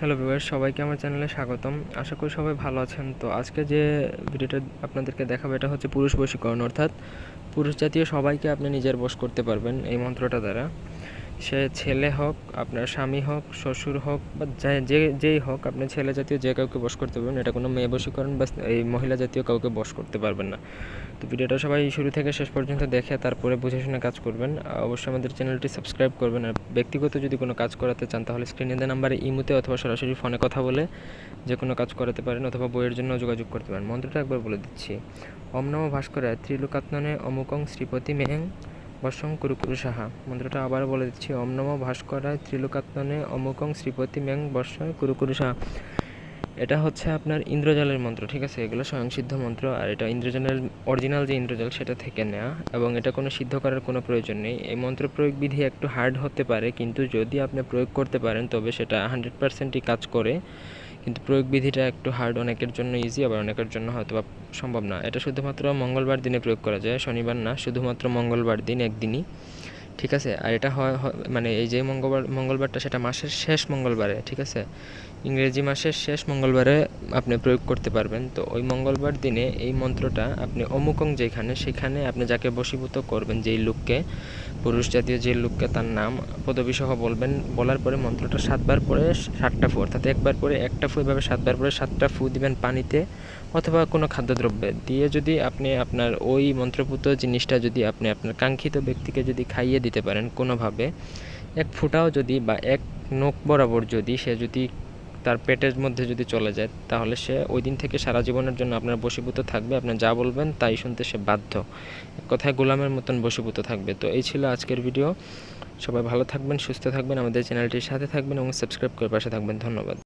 Hello viewer সবাইকে আমার চ্যানেলে স্বাগতম। আশা করি সবাই ভালো আছেন। তো আজকে যে ভিডিওটা আপনাদেরকে দেখাবো, এটা হচ্ছে পুরুষ বশীকরণ, অর্থাৎ পুরুষ জাতীয় সবাইকে আপনি নিজের বশ করতে পারবেন এই মন্ত্রটা দ্বারা। সে ছেলে হোক, আপনার স্বামী হোক, শ্বশুর হোক বা যে- যে, যেই হোক, আপনি ছেলে জাতীয় যে কাউকে বস করতে পারবেন, এটা কোনো মেয়ে বশীকরণ বা এই মহিলা জাতীয় কাউকে বস করতে পারবেন না। তো ভিডিওটা সবাই শুরু থেকে শেষ পর্যন্ত দেখে, তারপরে বুঝে শুনে কাজ করবেন। অবশ্যই আমাদের চ্যানেলটি সাবস্ক্রাইব করবেন। আর ব্যক্তিগত যদি কোনো কাজ করাতে চান, তাহলে স্ক্রিনে দেওয়া নাম্বারে ইমুতে অথবা সরাসরি ফোনে কথা বলে যে কোনো কাজ করাতে পারেন অথবা বইয়ের জন্য যোগাযোগ করতে পারেন। মন্ত্রটা একবার বলে দিচ্ছি। ওম নম ভাস্করায় ত্রিলোকাত্মনে অমুকং শ্রীপতি মেহেং। বসং কুরুকুরু সাহা মন্ত্রটা আবার বলে দিচ্ছি, ওম নম ভাস্করায় ত্রিলোকাত্মনে অমুকং শ্রীপতি মেং বর্ষয় সাহা এটা হচ্ছে আপনার ইন্দ্রজালের মন্ত্র, ঠিক আছে? এগুলো স্বয়ংসিদ্ধ মন্ত্র, আর এটা ইন্দ্রজালের অরিজিনাল যে ইন্দ্রজাল সেটা থেকে নেওয়া এবং এটা কোনো সিদ্ধ করার কোনো প্রয়োজন নেই। এই মন্ত্র প্রয়োগ বিধি একটু হার্ড হতে পারে, কিন্তু যদি আপনি প্রয়োগ করতে পারেন, তবে সেটা হান্ড্রেড পার্সেন্টই কাজ করে। কিন্তু প্রয়োগ বিধিটা একটু হার্ড অনেকের জন্য ইজি আবার অনেকের জন্য হয়তো বা সম্ভব না। এটা শুধুমাত্র মঙ্গলবার দিনে প্রয়োগ করা যায়, শনিবার না, শুধুমাত্র মঙ্গলবার দিন, একদিনই। ঠিক আছে? আর এটা হয় মানে এই যে মঙ্গলবার, মঙ্গলবারটা সেটা মাসের শেষ মঙ্গলবারে, ঠিক আছে? ইংরেজি মাসের শেষ মঙ্গলবারে আপনি প্রয়োগ করতে পারবেন। তো ওই মঙ্গলবার দিনে এই মন্ত্রটা আপনি অমুকং যেখানে, সেখানে আপনি যাকে বশীভূত করবেন, যেই লোককে, পুরুষ জাতীয় যে লোককে তার নাম পদবী সহ বলবেন, বলার পরে মন্ত্রটা সাতবার পরে সাতটা ফু, অর্থাৎ একবার পরে একটা ফু, এভাবে সাতবার পরে সাতটা ফু দিবেন পানিতে অথবা কোনো খাদ্যদ্রব্যে। দিয়ে যদি আপনি আপনার ওই মন্ত্রপুত জিনিসটা যদি আপনি আপনার কাঙ্ক্ষিত ব্যক্তিকে যদি খাইয়ে দিতে পারেন কোনোভাবে, এক ফুটাও যদি বা এক নখ বরাবর যদি সে যদি তার পেটের মধ্যে যদি চলে যায়, তাহলে সে ওই দিন থেকে সারা জীবনের জন্য আপনার বসীভূত থাকবে। আপনি যা বলবেন তাই শুনতে সে বাধ্য। কথায় গোলামের মতন বশীভূত থাকবে। তো এই ছিল আজকের ভিডিও। সবাই ভালো থাকবেন, সুস্থ থাকবেন, আমাদের চ্যানেলটির সাথে থাকবেন এবং সাবস্ক্রাইব করে পাশে থাকবেন। ধন্যবাদ।